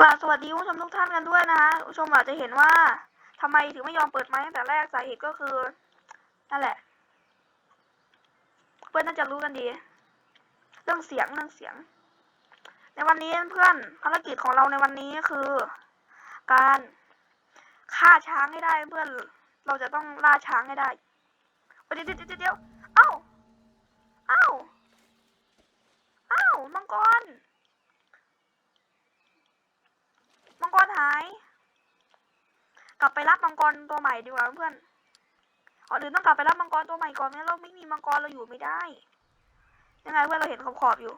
กราบสวัสดีผู้ชมทุกท่านกันด้วยนะฮะผู้ชมอาจจะเห็นว่าทำไมถึงไม่ยอมเปิดไมค์ตั้งแต่แรกสาเหตุก็คือนั่นแหละ เพื่อนน่าจะรู้กันดี เรื่องเสียงเรื่องเสียง ในวันนี้เพื่อนภารกิจของเราในวันนี้คือ การฆ่าช้างให้ได้เพื่อนเราจะต้องล่าช้างให้ได้เดี๋ยวเดี๋ยวเดี๋ยวเอ้าเอ้าเอ้ามังกร มั งกรหาย กลับไปรับมังกรตัวใหม่ดีกว่าเพื่อนอ๋อหรือต้องกลับไปรับมังกรตัวใหม่ก่อนไม่เราไม่มีมังกรเราอยู่ไม่ได้ ยังไงเพื่อนเราเห็นขอบขอบอยู่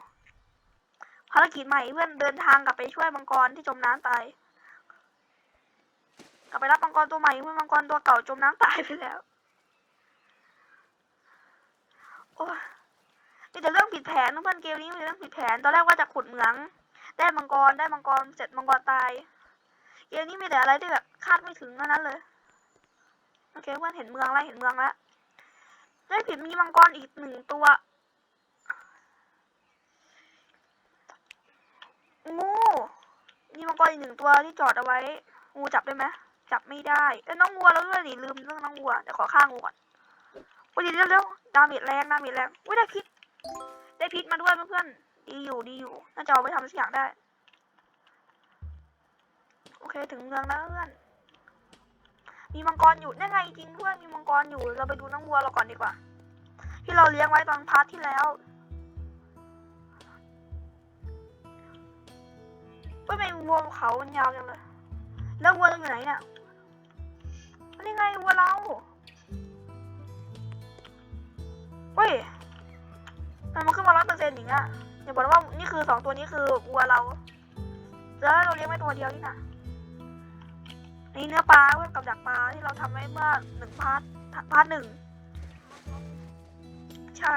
ภารกิจใหม่เพื่อนเดินทางกลับไปช่วยมังกรที่จมน้ำตาย กลับไปรับมังกรตัวใหม่เพื่อนมังกรตัวเก่าจมน้ำตายไปแล้ว โอ้ยมีแต่เรื่องผิดแผนเพื่อนเกมนี้มีเรื่องผิดแผน ตอนแรกว่าจะขุดเหมือง ได้มังกรได้มังกรเสร็จมังกรตาย เกมนี้มีแต่อะไรที่แบบคาดไม่ถึงนั้นเลย โอเคเพื่อนเห็นเมืองแล้วเห็นเมืองแล้วได้ผิดมีมังกรอีกหนึ่งตัวงูมีมังกรอีกหนึ่งตัวที่จอดเอาไว้ งูจับได้ไหมจับไม่ได้เอ้ยน้องวัวแล้วด้วยดิลืมเรื่องน้องวัวเดี๋ยวขอฆ่างูก่อนโอ้ยเดี๋ยวเร็วดาเมจแรงดาเมจแรงอุ้ยได้พิษได้พิษมาด้วยเพื่อนๆดีอยู่ดีอยู่น่าจะเอาไปทำสักอย่างได้ โอเคถึงเมืองแล้วเพื่อน มีมังกรอยู่นั่นไงจริงเพื่อนมีมังกรอยู่ เราไปดูน้องวัวเราก่อนดีกว่า ที่เราเลี้ยงไว้ตอนพาร์ทที่แล้วว่าเป็นวัวเขามันยาวจังเลย แล้ววัวเราอยู่ไหนเนี่ยนี่ไงวัวเราเฮ้ยมันมาขึ้นมาร้อยเปอร์เซ็นต์อย่างเงี้ยอย่าบอกนะว่านี่คือสองตัวนี้คือวัวเรา แล้วเราเลี้ยงไว้ตัวเดียวนี่นะ นี่เนื้อปลาเพื่อกับดักปลาที่เราทำไว้เมื่อหนึ่งพาร์ทพาร์ทหนึ่งใช่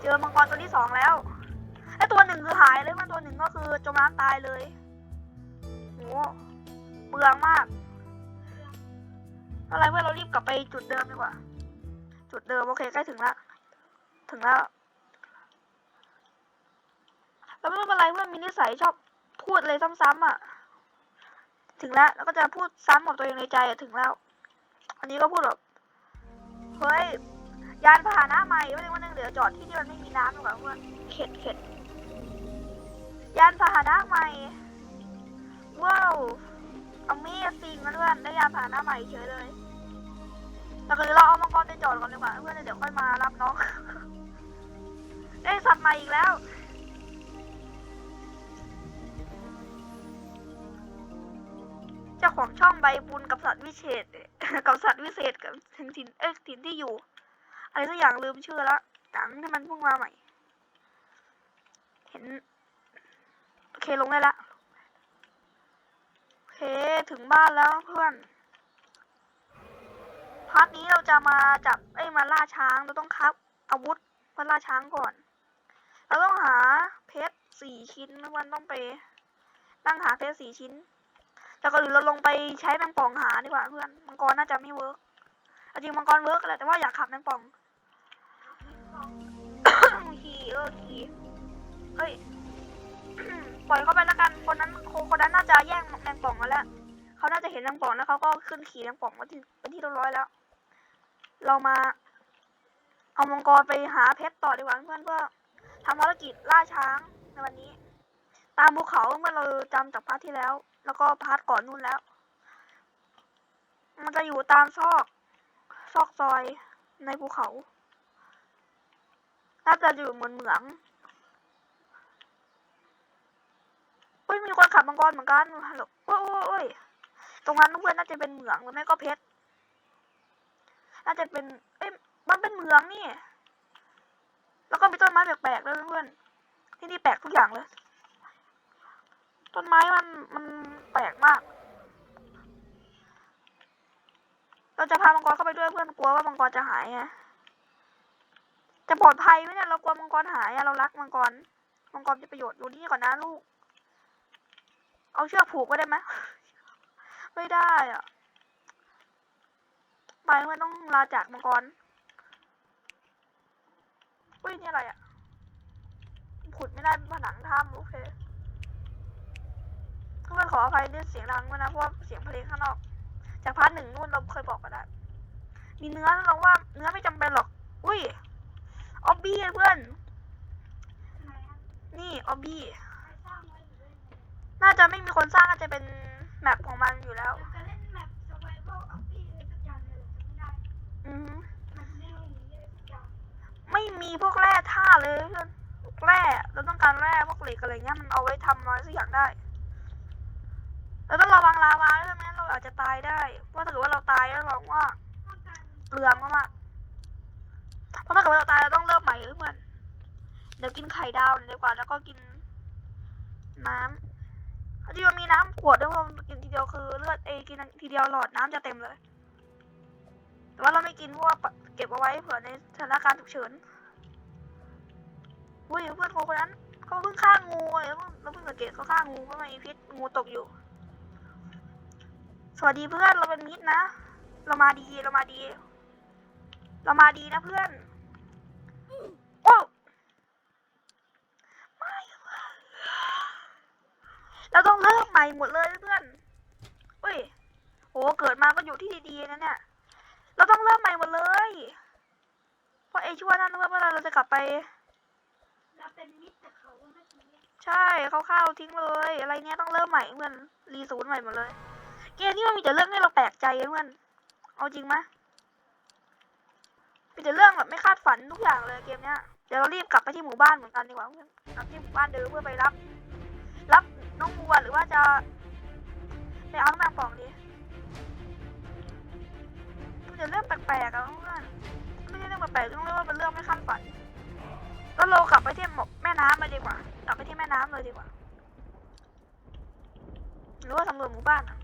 เจอมังกรตัวที่สองแล้วไอตัวหนึ่งคือหายเลยมันตัวหนึ่งก็คือจมน้ำตายเลยโหเปลืองมากอะไรเพื่อเรารีบกลับไปจุดเดิมดีกว่า จุดเดิมโอเคใกล้ถึงละถึงแล้วแล้วไม่เป็นไรเพื่อนมีนิสัยชอบพูดเลยซ้ำๆอะ ถึงแล้วแล้วก็จะพูดซ้ำกับตัวเองในใจถึงแล้ว อันนี้ก็พูดแบบเฮ้ยยานพาหนะใหม่วันนึงวันนึงเดี๋ยวจอดที่ที่มันไม่มีน้ำดีกว่าเพื่อนเข็ดเข็ดยานพาหนะใหม่ว้าวอเมซิ่งนะเพื่อนได้ยานพาหนะใหม่เฉยเลยแต่คือเราเอามังกรไปจอดก่อนดีกว่าเพื่อนเดี๋ยวค่อยมารับน้องได้สัตว์ใหม่อีกแล้ว จ้าของช่องใบบุญกับสัตว์วิเศษกับสัตว์วิเศษกับถิ่นถิ่นเอ้ยถิ่นที่อยู่ อะไรสักอย่างลืมชื่อละหนังที่มันเพิ่งมาใหม่ เห็นโอเคลงได้ละโอเคถึงบ้านแล้วเพื่อนพาร์ทนี้เราจะมาจับเอ้มาล่าช้างเราต้องคับอาวุธมาล่าช้างก่อน เราต้องหาเพชรสี่ชิ้นทุกวันต้องไปนั่งหาเพชรสี่ชิ้น แต่ก่อนอื่นเราลงไปใช้แมงป่องหาดีกว่าเพื่อน มังกรน่าจะไม่เวิร์กจริงมังกรเวิร์กแหละแต่ว่าอยากขับแมงป่องขี่เออขี่เฮ้ย ปล่อยเขาไปแล้วกัน คนนั้นคนนั้นน่าจะแย่งแมงป่องมาแล้วเขาน่าจะเห็นแมงป่องแล้วเขาก็ขึ้นขี่แมงป่องมาที่เป็นที่เรียบร้อยแล้ว เรามา เอามังกรไปหาเพชรต่อดีกว่าเพื่อนเพื่อทำภารกิจล่าช้างในวันนี้ ตามภูเขาเมื่อเราจำจากพาร์ทที่แล้ว แล้วก็พาร์ทก่อนนู่นแล้ว มันจะอยู่ตามซอกซอกซอยในภูเขา น่าจะอยู่เหมือนเหมืองเฮ้ยมีคนขับมังกรเหมือนกันฮัลโหลโอ้ยโอ้ยโอ้ยตรงนั้นเพื่อนน่าจะเป็นเหมืองหรือไม่ก็เพชร น่าจะเป็น เอ้ย มันเป็นเหมืองนี่ แล้วก็มีต้นไม้แปลกๆด้วยเพื่อน ที่นี่แปลกทุกอย่างเลย ต้นไม้มันมันแปลกมาก เราจะพามังกรเข้าไปด้วยเพื่อนกลัวว่ามังกรจะหายไง จะปลอดภัยไหมเนี่ยเรากลัวมังกรหายอะเรารักมังกร มังกรมีประโยชน์อยู่นี่ก่อนนะลูก เอาเชือกผูกไว้ได้ไหมไม่ได้อะ ไปเพื่อนต้องลาจากมังกรอุ้ยนี่อะไรอะขุดไม่ได้เป็นผนังถ้ำโอเค เพื่อนขออภัยเรื่องเสียงดังด้วยนะเพราะว่าเสียงเพลงข้างนอก จากพาร์ทหนึ่งนู่นเราเคยบอกกันแล้วมีเนื้อเราว่าเนื้อไม่จำเป็นหรอก อุ้ยออบบี้เพื่อน นี่ออบบี้น่าจะไม่มีคนสร้างน่าจะเป็นแมปของมันอยู่แล้วไม่มีพวกแร่ธาตุเลยเพื่อนแร่เราต้องการแร่พวกเหล็กอะไรเงี้ยมันเอาไว้ทำอะไรสักอย่างได้ เราต้องระวังลาวาด้วยไม่งั้นเราอาจจะตายได้เพราะถ้าเกิดว่าเราตายแล้วเราว่าเปลือมากๆเพราะถ้าเกิดว่าเราตายเราต้องเริ่มใหม่เพื่อนเดี๋ยวกินไข่ดาวดีกว่าแล้วก็กินน้ำที่มันมีน้ำขวดด้วยเพราะกินทีเดียวคือเลือดเอกินทีเดียวหลอดน้ำจะเต็มเลย แต่ว่าเราไม่กินเพราะว่าเก็บเอาไว้เผื่อในสถานการณ์ฉุกเฉินอุ้ยเพื่อนคนคนนั้นเขาเพิ่งฆ่างูเลยแล้วเราเพิ่งสังเกตเขาฆ่างูเพราะมันมีพิษงูตกอยู่ วัสดีเพื่อนเราเป็นมิตรนะ เรามาดีเรามาดี เรามาดีนะเพื่อนโอ้ไม่เราต้องเริ่มใหม่หมดเลยเพื่อนเฮ้ยโหเกิดมาก็อยู่ที่ดีๆนะเนี่ย เราต้องเริ่มใหม่หมดเลย เพราะไอ้ชั่วนั่นเมื่อไหรเราจะกลับไปใช่เขาข้าวทิ้งเลย อะไรเนี้ยต้องเริ่มใหม่เพื่อนรีศูนย์ใหม่หมดเลย เกมนี้มันมีแต่เรื่องให้เราแปลกใจเพื่อนเอาจริงไหมมีแต่เรื่องแบบไม่คาดฝันทุกอย่างเลยเกมเนี้ยเดี๋ยวเรารีบกลับไปที่หมู่บ้านเหมือนกันดีกว่าเพื่อนกลับที่หมู่บ้านเดิมเพื่อไปรับ รับน้องวัวหรือว่าจะไปเอาน้ำนางป่องดีมีแต่เรื่องแปลกๆอะเพื่อนไม่ใช่เรื่องแปลกๆต้องเรียกว่าเป็นเรื่องไม่คาดฝันก็เรากลับไปที่หมแม่น้ำมาดีกว่า กลับไปที่แม่น้ำเลยดีกว่า หรือว่าสำรวจหมู่บ้านอะ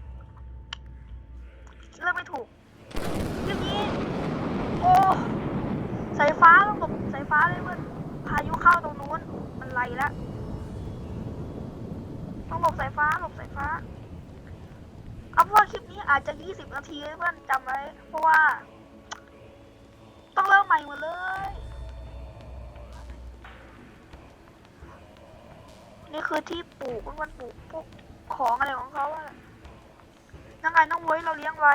เลือกไม่ถูกเรื่องนี้ โอ้สายฟ้าต้องหลบสายฟ้าเลยเพื่อนพายุเข้าตรงนู้น มันไหลแล้ว ต้องหลบสายฟ้าหลบสายฟ้า เอาเป็นว่าคลิปนี้อาจจะ 20 นาทีเลยเพื่อนจำไว้ เพราะว่า ต้องเริ่มใหม่หมดเลย นี่คือที่ปลูกเพื่อนปลูกพวกของอะไรของเขาอะ ยังไงน้องไว้เราเลี้ยงไว้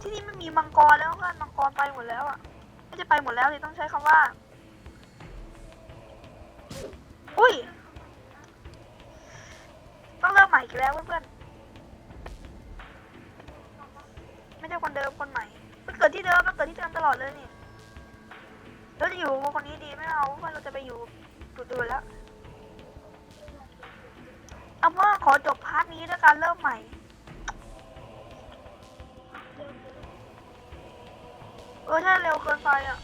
ที่นี่ไม่มีมังกรแล้วเพื่อนมังกรไปหมดแล้วอะไม่จะไปหมดแล้วเลยต้องใช้คำว่า อุ้ย ต้องเริ่มใหม่อีกแล้วเพื่อนๆไม่ใช่คนเดิมคนใหม่มันเกิดที่เดิมมันเกิดที่เดิมตลอดเลยนี่เราจะอยู่กับคนนี้ดีไม่เอาเพื่อนเราจะไปอยู่จุดอื่นแล้วเอาว่าขอจบพาร์ทนี้ด้วยการเริ่มใหม่ เออถ้าเร็วเกินไปอะ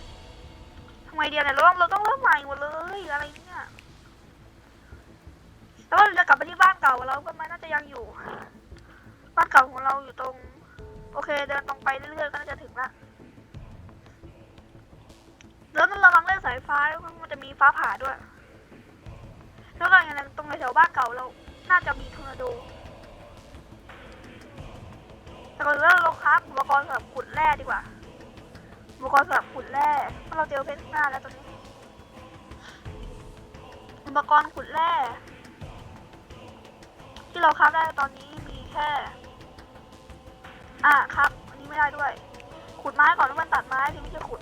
ทำไงเดียวเนี่ยเราต้องเราต้องเริ่มใหม่หมดเลยอะไรเนี่ยแล้วเราจะกลับไปที่บ้านเก่าเราก็ไม่น่าจะยังอยู่ บ้านเก่าของเราอยู่ตรง โอเคเดินตรงไปเรื่อยๆก็น่าจะถึงละแล้วต้องระวังเรื่องสายฟ้าด้วยเพราะมันจะมีฟ้าผ่าด้วยแล้วก็อย่างนั้นตรงแถวบ้านเก่าเรา น่าจะมีทอร์นาโดแต่ก่อนอื่นเราครับอุปกรณ์สำหรับขุดแร่ดีกว่า อุปกรณ์สำหรับขุดแร่เพราะเราเจอเพชรหน้าแล้วตอนนี้ อุปกรณ์ขุดแร่ ที่เราครับได้ตอนนี้มีแค่ อะครับ อันนี้ไม่ได้ด้วย ขุดไม้ก่อนแล้วมันตัดไม้ที่ไม่ใช่ขุด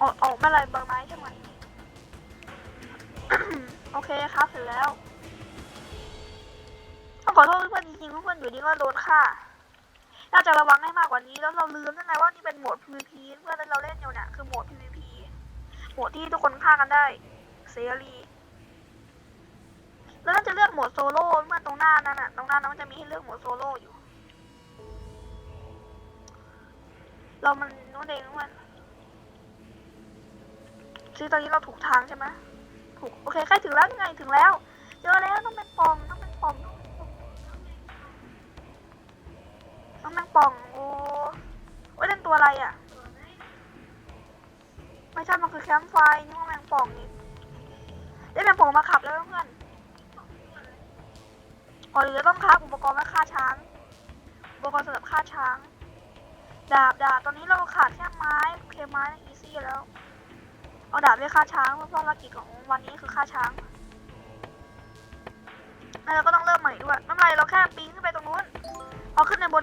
ออกออกไม่อะไรใบไม้ใช่ไหมโอเคครับเสร็จแล้วต้องขอโทษเพื่อนจริงๆเพื่อนอยู่ดีก็โดนฆ่า จะระวังให้มากกว่านี้ แล้วเราลืมได้ไงว่านี่เป็นโหมด PVP เพื่อนเราเล่นอยู่เนี่ยคือโหมด PVP โหมดที่ทุกคนฆ่ากันได้เสรีแล้วจะเลือกโหมดโซโล่เมื่อตรงหน้านั่นน่ะตรงหน้านั้นมันจะมีให้เลือกโหมดโซโล่อยู่ เรามันนู้นเองเพื่อนซึ่งตอนนี้เราถูกทางใช่ไหมถูกโอเคใกล้ถึงแล้วยังไงถึงแล้วเจอแล้วต้องเป็นปองต้องเป็นปองต้อง ต้องป็นปองโอ้โอ้ยเล่นตัวอะไรอะ ไม่ใช่มันคือแคมป์ไฟนี่ว่าแมงป่องนี่ได้แมงป่องมาขับแล้วเพื่อนก่อนอื่นเราต้องค้าอุปกรณ์ไว้ฆ่าช้าง อุปกรณ์สำหรับฆ่าช้าง ดาบดาบตอนนี้เราขาดแค่ไม้โอเคไม้อีซี่แล้ว เอาดาบไปฆ่าช้างเพราะภารกิจของวันนี้คือฆ่าช้างแล้วเราก็ต้องเริ่มใหม่ด้วยไม่เป็นไรเราแค่ปีน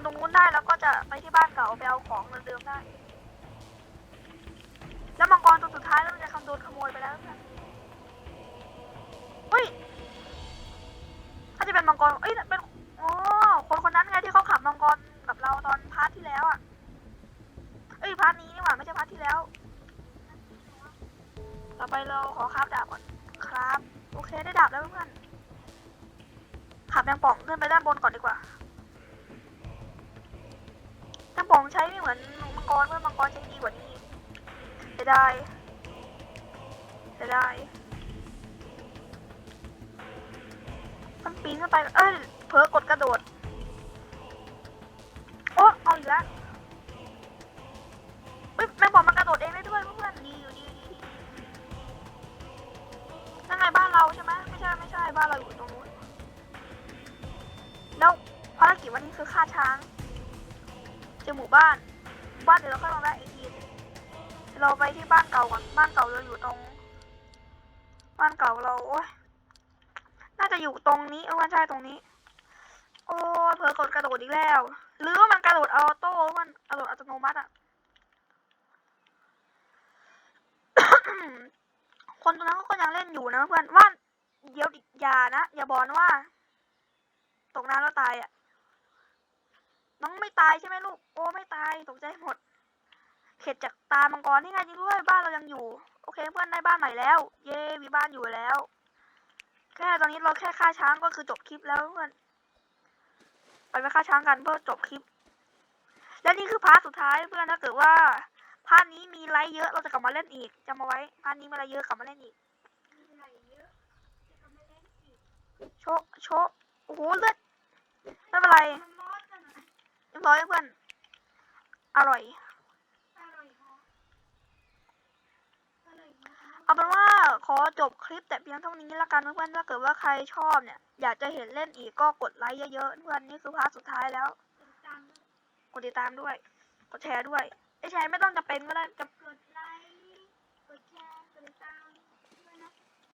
นตรงนู้นได้แล้วก็จะไปที่บ้านเก่าไปเอาของเหมือนเดิมได้ แล้วมังกรตัวสุดท้ายแล้วมันจะคำโดนขโมยไปแล้วเพื่อนเฮ้ยถ้าจะเป็นมังกรเอ้ยเป็นอ๋อคนคนนั้นไงที่เขาขับมังกรกับเราตอนพาร์ทที่แล้วอะเอ้ยพาร์ทนี้นี่หว่าไม่ใช่พาร์ทที่แล้ว ต่อไปเราขอคราบดาบก่อนครับ โอเคได้ดาบแล้วเพื่อนขับแมงป่องขึ้นไปด้านบนก่อนดีกว่า ป๋องใช้ไม่เหมือนมังกรเพื่อมังกรใช้ดีกว่านี้จะได้จะได้มันปีนขึ้นไป เอ้ยเผลอกดกระโดด โอ้เอาอีกแล้ว มู่บ้านหมู่บ้านเดี๋ยวเราค่อยมาแวะอีกทีเราไปที่บ้านเก่าก่อนบ้านเก่าเราอยู่ตรง บ้านเก่าเราโอ้ยน่าจะอยู่ตรงนี้เออมันใช่ตรงนี้ โอ้ยเผลอกดกระโดดอีกแล้ว หรือว่ามันกระโดดออโต้มันกระโดดอัตโนมัติอะคนตรงนั้นเขาก็ยังเล่นอยู่นะเพื่อนว่าเดี๋ยวดิอย่านะ อย่าบอกนะว่า ตกน้ำแล้วตายอะ น้องไม่ตายใช่ไหมลูก โอ้ไม่ตายตกใจหมด เข็ดจากตามังกรนี่ไงจริงด้วยบ้านเรายังอยู่ โอเคเพื่อนได้บ้านใหม่แล้ว เย้มีบ้านอยู่แล้ว แค่ตอนนี้เราแค่ฆ่าช้างก็คือจบคลิปแล้วเพื่อนไปไปฆ่าช้างกันเพื่อจบคลิป และนี่คือพาร์ทสุดท้ายเพื่อนถ้าเกิดว่าพาร์ทนี้มีไลค์เยอะเราจะกลับมาเล่นอีกจำมาไว้พาร์ทนี้มีไลค์เยอะกลับมาเล่นอีกโชะโชะโอ้โหเลือดไม่เป็นไร ยบร้อยเพื่อน อร่อย เอาเป็นว่าขอจบคลิปแต่เพียงเท่านี้ละกันเพื่อนถ้าเกิดว่าใครชอบเนี่ย อยากจะเห็นเล่นอีกก็กดไลค์เยอะๆเพื่อนนี่คือพาร์ทสุดท้ายแล้ว กดติดตามด้วย กดแชร์ด้วยไอแชร์ไม่ต้องจะเป็นก็ได้จะ